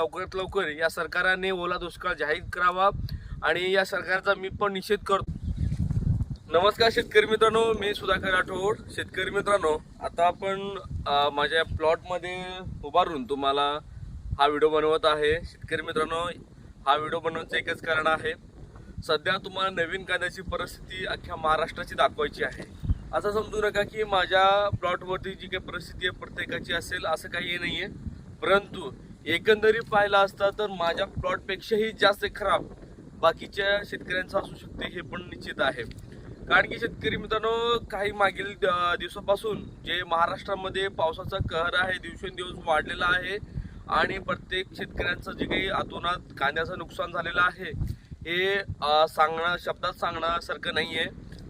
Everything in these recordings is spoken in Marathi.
लवकरात लवकर या सरकारने ओला दुष्काळ जाहीर करावा आणि या सरकारचा मी पण निषेध करतो. नमस्कार शेतकरी मित्रांनो मी सुधाकर राठोड. शेतकरी मित्रांनो आता आपण माझ्या प्लॉटमध्ये उभारून तुम्हाला हा व्हिडिओ बनवत आहे. शेतकरी मित्रांनो हा व्हिडिओ बनवण्याचं एकच कारण आहे सध्या तुम्हाला नवीन कांद्याची परिस्थिती अख्ख्या महाराष्ट्राची दाखवायची आहे. असं समजू नका की माझ्या प्लॉटवरती जी काही परिस्थिती आहे प्रत्येकाची असेल असं काही नाही आहे परंतु एकंदरीत पाहिला असता तर माझ्या प्लॉटपेक्षाही जास्त खराब. बाकीच्या शेतकऱ्यांचं असू शकते हे पण निश्चित आहे. कारण की शेतकरी मित्रांनो काही मागील दिवसापासून जे महाराष्ट्रामध्ये पावसाचा कहर आहे दिवसेंदिवस वाढलेला आहे आणि प्रत्येक शेतकऱ्यांचं जे काही अतोनात कांद्याचं नुकसान झालेलं आहे हे सांगणं शब्दात सांगण्यासारखं नाही आहे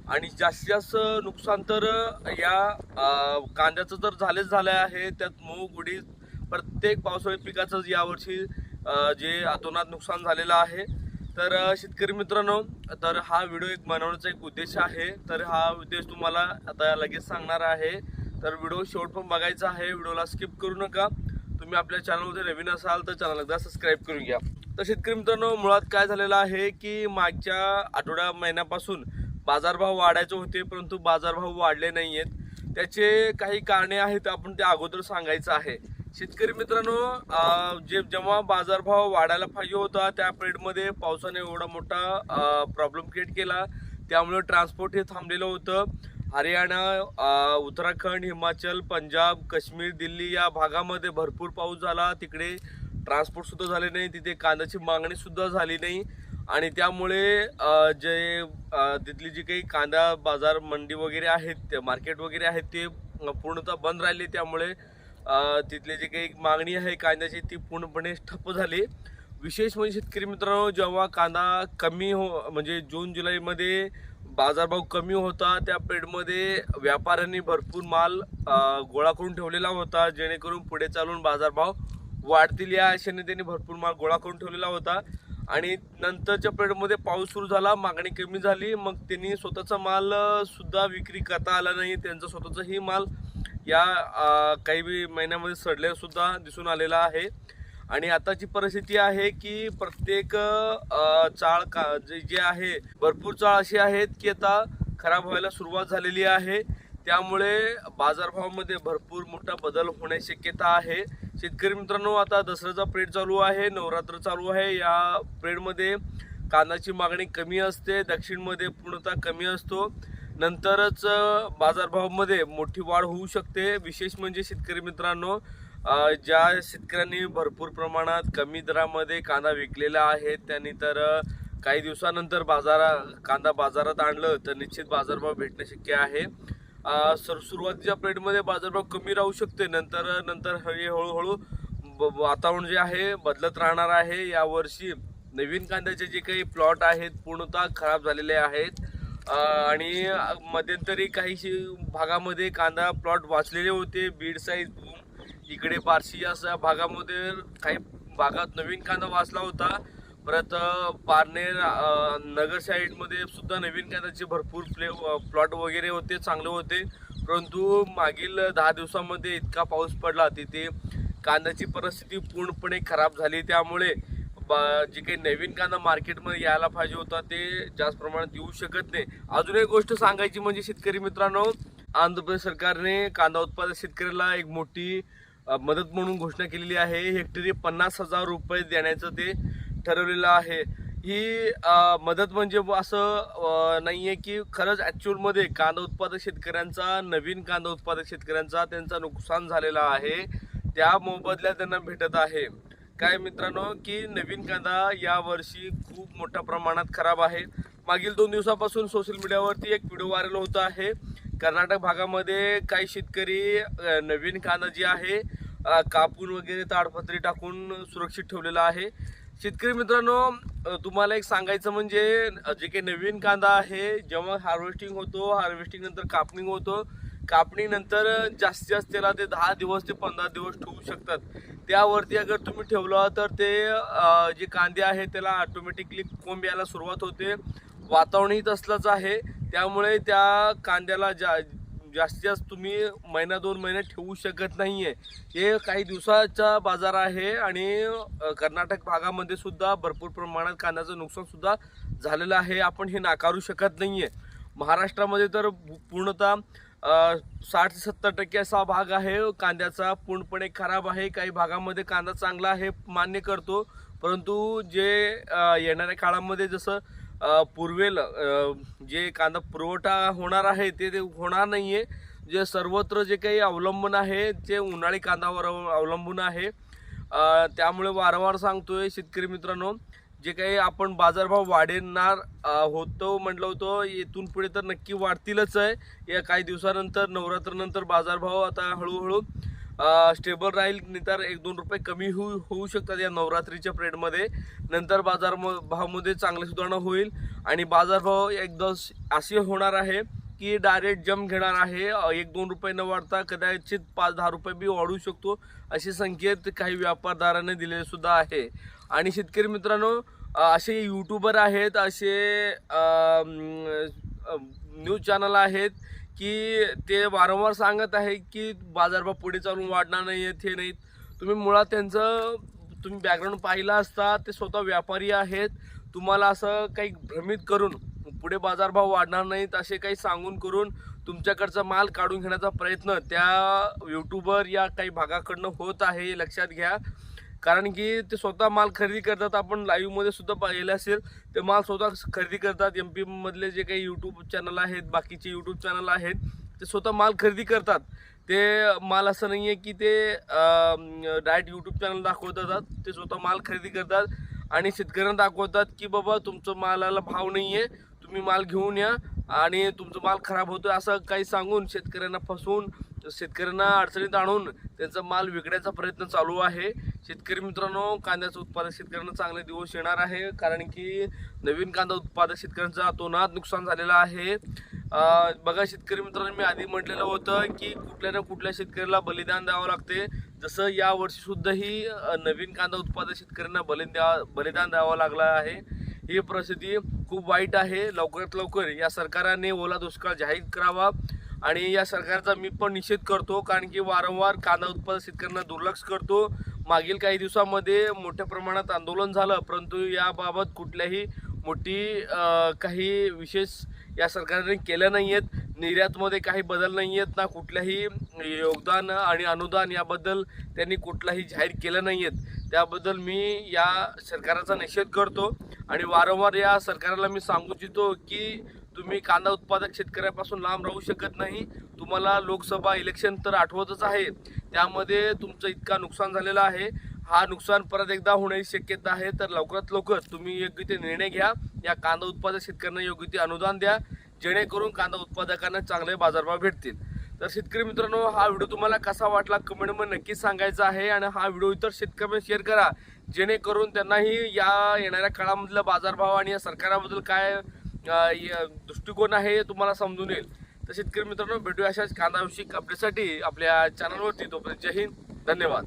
आणि जास्तीत जास्त नुकसान तर या कांद्याचं तर झालेच झालं आहे त्यात मूग उडीद प्रत्येक पावसाळी पिकाचं यावर्षी जे अतोनात नुकसान झालेलं आहे. तर शेतकरी मित्रांनो तर हा व्हिडिओ एक बनवण्याचा एक उद्देश आहे. तर हा उद्देश तुम्हाला आता लगेच सांगणार आहे. तर व्हिडिओ शेवट पण बघायचा आहे. व्हिडिओला स्किप करू नका. तुम्ही आपल्या चॅनलमध्ये नवीन असाल तर चॅनल एकदा सबस्क्राईब करून घ्या. तर शेतकरी मित्रांनो मुळात काय झालेलं आहे की मागच्या आठवड्या महिन्यापासून बाजारभाव वाढायचे होते परंतु बाजारभाव वाढले नाही आहेत त्याचे काही कारणे आहेत आपण ते अगोदर सांगायचं आहे. शेतकरी मित्रांनो जे जेव्हा बाजारभाव वाढायला पाहिजे होता त्या पिरियडमध्ये पावसाने एवढा मोठा प्रॉब्लेम क्रिएट केला. त्यामुळे ट्रान्सपोर्ट हे थांबलेलं होतं. हरियाणा उत्तराखंड हिमाचल पंजाब काश्मीर दिल्ली या भागामध्ये भरपूर पाऊस झाला. तिकडे ट्रान्सपोर्टसुद्धा झाले नाही. तिथे कांद्याची मागणीसुद्धा झाली नाही. आणि त्यामुळे जे तिथली जी काही कांदा बाजार मंडी वगैरे आहेत ते मार्केट वगैरे आहेत ते पूर्णतः बंद राहिले. त्यामुळे तिथले जे काही मागणी आहे कांद्याची ती पूर्णपणे ठप्प झाली. विशेष म्हणजे शेतकरी मित्रांनो जेव्हा कांदा कमी हो म्हणजे जून जुलैमध्ये बाजारभाव कमी होता त्या पिरियडमध्ये व्यापाऱ्यांनी भरपूर माल गोळा करून ठेवलेला होता जेणेकरून पुढे चालून बाजारभाव वाढतील या आशेने त्यांनी भरपूर माल गोळा करून ठेवलेला होता. आणि नंतरच्या पिरियडमध्ये पाऊस सुरू झाला मागणी कमी झाली मग त्यांनी स्वतःचा माल सुद्धा विक्री करता आला नाही त्यांचा स्वतःचाही माल या काही बी महिन्यामध्ये सडल्यासुद्धा दिसून आलेला आहे. आणि आताची परिस्थिती आहे की प्रत्येक चाळ का जे जे आहे भरपूर चाळ अशी आहेत की आता खराब व्हायला सुरुवात झालेली आहे. त्यामुळे बाजारभावामध्ये भरपूर मोठा बदल होण्याची शक्यता आहे. शेतकरी मित्रांनो आता दसऱ्याचा पेड चालू आहे नवरात्र चालू आहे. या पेडमध्ये कांदाची मागणी कमी असते दक्षिणमध्ये पूर्णतः कमी असतो. नंतरच बाजारभावामध्ये मोठी वाढ होऊ शकते. विशेष म्हणजे शेतकरी मित्रांनो ज्या शेतकऱ्यांनी भरपूर प्रमाणात कमी दरामध्ये कांदा विकलेला आहे त्यांनी तर काही दिवसानंतर बाजारा कांदा बाजारात आणलं तर निश्चित बाजारभाव भेटणं शक्य आहे. सर सुरुवातीच्या प्लेटमध्ये बाजारभाव कमी राहू शकते नंतर नंतर हळू हळूहळू ब- वातावरण जे आहे बदलत राहणार आहे. यावर्षी नवीन कांद्याचे जे काही प्लॉट आहेत पूर्णतः खराब झालेले आहेत. आणि मध्यंतरी काहीशी भागामध्ये कांदा प्लॉट वाचलेले होते बीड साईज इकडे बार्शी अशा भागामध्ये काही भागात नवीन कांदा वाचला होता. परत पारनेर नगर साईडमध्ये सुद्धा नवीन कांद्याचे भरपूर प्ले प्लॉट वगैरे होते चांगले होते. परंतु मागील दहा दिवसामध्ये इतका पाऊस पडला तिथे कांद्याची परिस्थिती पूर्णपणे खराब झाली. त्यामुळे बा- जे काही नवीन कांदा मार्केटमध्ये यायला पाहिजे होता ते जास्त प्रमाणात येऊ शकत नाही. अजून एक गोष्ट सांगायची म्हणजे शेतकरी मित्रांनो आंध्र प्रदेश सरकारने कांदा उत्पादक शेतकऱ्याला एक मोठी मदत म्हणून घोषणा केलेली आहे. हेक्टरी पन्नास हजार रुपये देण्याचं ते ठरवलेलं आहे. ही मदत म्हणजे असं नाही आहे की खरंच ॲक्च्युअलमध्ये कांदा उत्पादक शेतकऱ्यांचा नवीन कांदा उत्पादक शेतकऱ्यांचा त्यांचा नुकसान झालेला आहे. त्या मोबदल्या त्यांना भेटत आहे. काय मित्रांनो की नवीन कांदा यावर्षी खूप मोठ्या प्रमाणात खराब आहे. मागील दोन दिवसापासून सोशल मीडियावरती एक व्हिडिओ व्हायरल होत आहे. कर्नाटक भागामध्ये काही शेतकरी नवीन कांदा जी आहे कापून वगैरे ताडपत्री टाकून सुरक्षित ठेवलेला आहे. शेतकरी मित्रांनो तुम्हाला एक सांगायचं म्हणजे जे काही नवीन कांदा आहे जेव्हा हार्वेस्टिंग होतो हार्वेस्टिंग नंतर कापणी होतो कापणीनंतर जास्तीत जास्त त्याला ते दहा दिवस ते पंधरा दिवस ठेवू शकतात. त्यावरती अगर तुम्ही ठेवलं तर ते जे कांदे आहे त्याला ऑटोमॅटिकली कोंब यायला सुरुवात होते. वातावरणही तसलंच आहे. त्यामुळे त्या कांद्याला जा जास्तीत जास्त तुम्ही महिना दोन महिने ठेवू शकत नाही आहे हे काही दिवसाचा बाजार आहे आणि कर्नाटक भागामध्ये सुद्धा भरपूर प्रमाणात कांद्याचं नुकसानसुद्धा झालेलं आहे. आपण हे नाकारू शकत नाही आहे महाराष्ट्रामध्ये तर पूर्णतः साठ ते सत्तर टक्के असा भाग आहे. कांद्याचा पूर्णपणे खराब आहे. काही भागामध्ये कांदा चांगला आहे मान्य करतो. परंतु जे येणाऱ्या काळामध्ये जसं पूर्वेल जे कांदा पुरवठा होणार आहे ते ते होणार आहे जे सर्वत्र जे काही अवलंबून आहे ते उन्हाळी कांद्यावर अवलंबून आहे. त्यामुळे वारंवार सांगतोय शेतकरी मित्रांनो जे काही आपण बाजारभाव वाढणार होतो म्हटलं होतं इथून पुढे तर नक्की वाढतीलच आहे. या काही दिवसानंतर नवरात्रनंतर बाजारभाव आता हळूहळू स्टेबल राहील. तर एक दोन रुपये कमी होऊ होऊ शकतात या नवरात्रीच्या पिरियडमध्ये नंतर बाजार म- भावामध्ये चांगली सुधारणा होईल. आणि बाजारभाव एकदा असे होणार आहे की डायरेक्ट जम घेणार आहे. एक दोन रुपये न वाढता कदाचित पाच दहा रुपये बी वाढू शकतो असे संकेत काही व्यापारदारांनी दिलेले सुद्धा आहे. आणि शेतकरी मित्रांनो असे यूट्यूबर आहेत असे न्यूज चॅनल आहेत की ते वारंवार सांगत आहे की बाजारभाव पुढे चालून वाढणार नाही आहेत हे नाहीत. तुम्ही मुळात त्यांचं तुम्ही बॅकग्राऊंड पाहिला असता ते स्वतः व्यापारी आहेत. तुम्हाला असं काही भ्रमित करून पुढे बाजारभाव वाढणार नाहीत असे काही सांगून करून तुमच्याकडचा माल काढून घेण्याचा प्रयत्न त्या यूट्यूबर या काही भागाकडनं होत आहे लक्षात घ्या. कारण की ते स्वतः माल खरेदी करतात आपण लाईव्हमध्ये सुद्धा पाहिलं असेल ते माल स्वतः खरेदी करतात. एम पी मधले जे काही यूट्यूब चॅनल आहेत बाकीचे यूट्यूब चॅनल आहेत ते स्वतः माल खरेदी करतात. ते माल असं नाही आहे की ते डायरेक्ट यूट्यूब चॅनल दाखवतात ते स्वतः माल खरेदी करतात आणि शेतकऱ्यांना दाखवतात की बाबा तुमचं मालाला भाव नाही आहे तुम्ही माल घेऊन या आणि तुमचं माल खराब होतो असं काही सांगून शेतकऱ्यांना फसवून शेतकऱ्यांना अडचणीत आणून त्यांचा माल विकण्याचा प्रयत्न चालू आहे. शेतकरी मित्रांनो कांद्याचं उत्पादक शेतकऱ्यांना चांगले दिवस येणार आहे. कारण की नवीन कांदा उत्पादक शेतकऱ्यांचं अतोनात नुकसान झालेलं आहे. बघा शेतकरी मित्रांनो मी आधी म्हटलेलं होतं की कुठल्या ना कुठल्या शेतकऱ्याला बलिदान द्यावं लागते. जसं या वर्षी नवीन कांदा उत्पादक शेतकऱ्यांना बलिदान द्या बलिदान द्यावं लागलं आहे. ही परिस्थिती खूप वाईट आहे. लवकरात लवकर या सरकारने ओला दुष्काळ जाहीर करावा. आणि या सरकारचा मी पण निषेध करतो. कारण की वारंवार कांदा उत्पादक शेतकऱ्यांना दुर्लक्ष करतो. मागील काही दिवसामध्ये मोठ्या प्रमाणात आंदोलन झालं परंतु याबाबत कुठल्याही मोठी काही विशेष या सरकारने केल्या नाही आहेत निर्यातमध्ये काही बदल नाही आहेत ना कुठल्याही योगदान आणि अनुदान याबद्दल त्यांनी कुठलाही जाहीर केलं नाही आहेत त्याबद्दल मी या सरकाराचा निषेध करतो आणि वारंवार या सरकारला मी सांगू इच्छितो की तुम्ही कांदा उत्पादक शेतकऱ्यापासून लांब राहू शकत नाही. तुम्हाला लोकसभा इलेक्शन तर आठवतच आहे. त्यामध्ये तुमचं इतका नुकसान झालेलं आहे. हा नुकसान परत एकदा होण्याची शक्यता आहे. तर लवकरात लवकर तुम्ही योग्य ते निर्णय घ्या. या कांदा उत्पादक शेतकऱ्यांना योग्य ते अनुदान द्या. जेणेकरून कांदा उत्पादकांना चांगले बाजारभाव भेटतील. तर शेतकरी मित्रांनो हा व्हिडिओ तुम्हाला कसा वाटला कमेंटमध्ये नक्कीच सांगायचा आहे आणि हा व्हिडिओ इतर शेतकऱ्यांना शेअर करा. जेणेकरून त्यांनाही या येणाऱ्या काळामधला बाजारभाव आणि या सरकाराबद्दल काय दृष्टिकोन आहे हे तुम्हाला समजून येईल. तर शेतकरी मित्रांनो भेटूया अशाच कांदाविषयी अपडेटसाठी आपल्या चॅनलवरती तोपर्यंत जय हिंद. धन्यवाद.